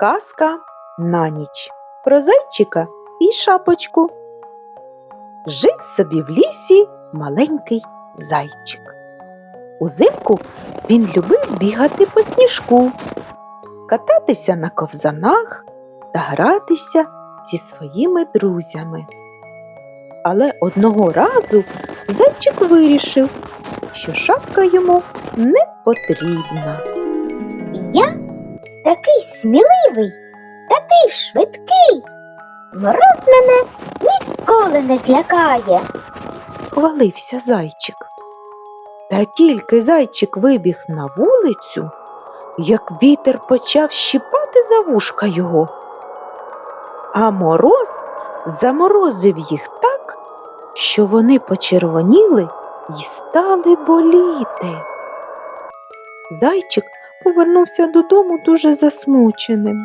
Казка на ніч про зайчика і шапочку. Жив собі в лісі маленький зайчик. Узимку він любив бігати по сніжку, кататися на ковзанах та гратися зі своїми друзями. Але одного разу зайчик вирішив, що шапка йому не потрібна. Я такий сміливий, такий швидкий. Мороз мене ніколи не злякає. хвалився зайчик. Та тільки зайчик вибіг на вулицю, як вітер почав щіпати за вушка його. А мороз заморозив їх так, що вони почервоніли і стали боліти. Зайчик повернувся додому дуже засмученим,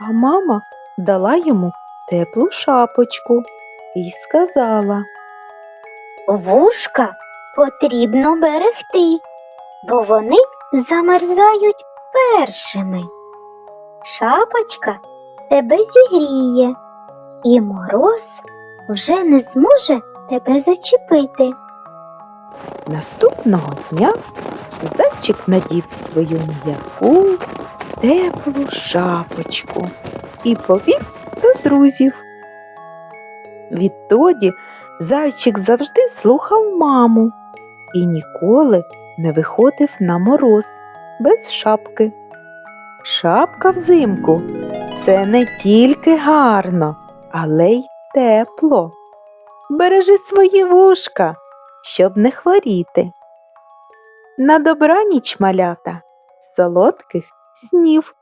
а мама дала йому теплу шапочку і сказала. Вушка потрібно берегти, бо вони замерзають першими. Шапочка тебе зігріє, і мороз вже не зможе тебе зачепити. Наступного дня зайчик надів свою м'яку, теплу шапочку і повів до друзів. Відтоді зайчик завжди слухав маму і ніколи не виходив на мороз без шапки. Шапка взимку це не тільки гарно, але й тепло. Бережи свої вушка щоб не хворіти. На добраніч малята, солодких снів.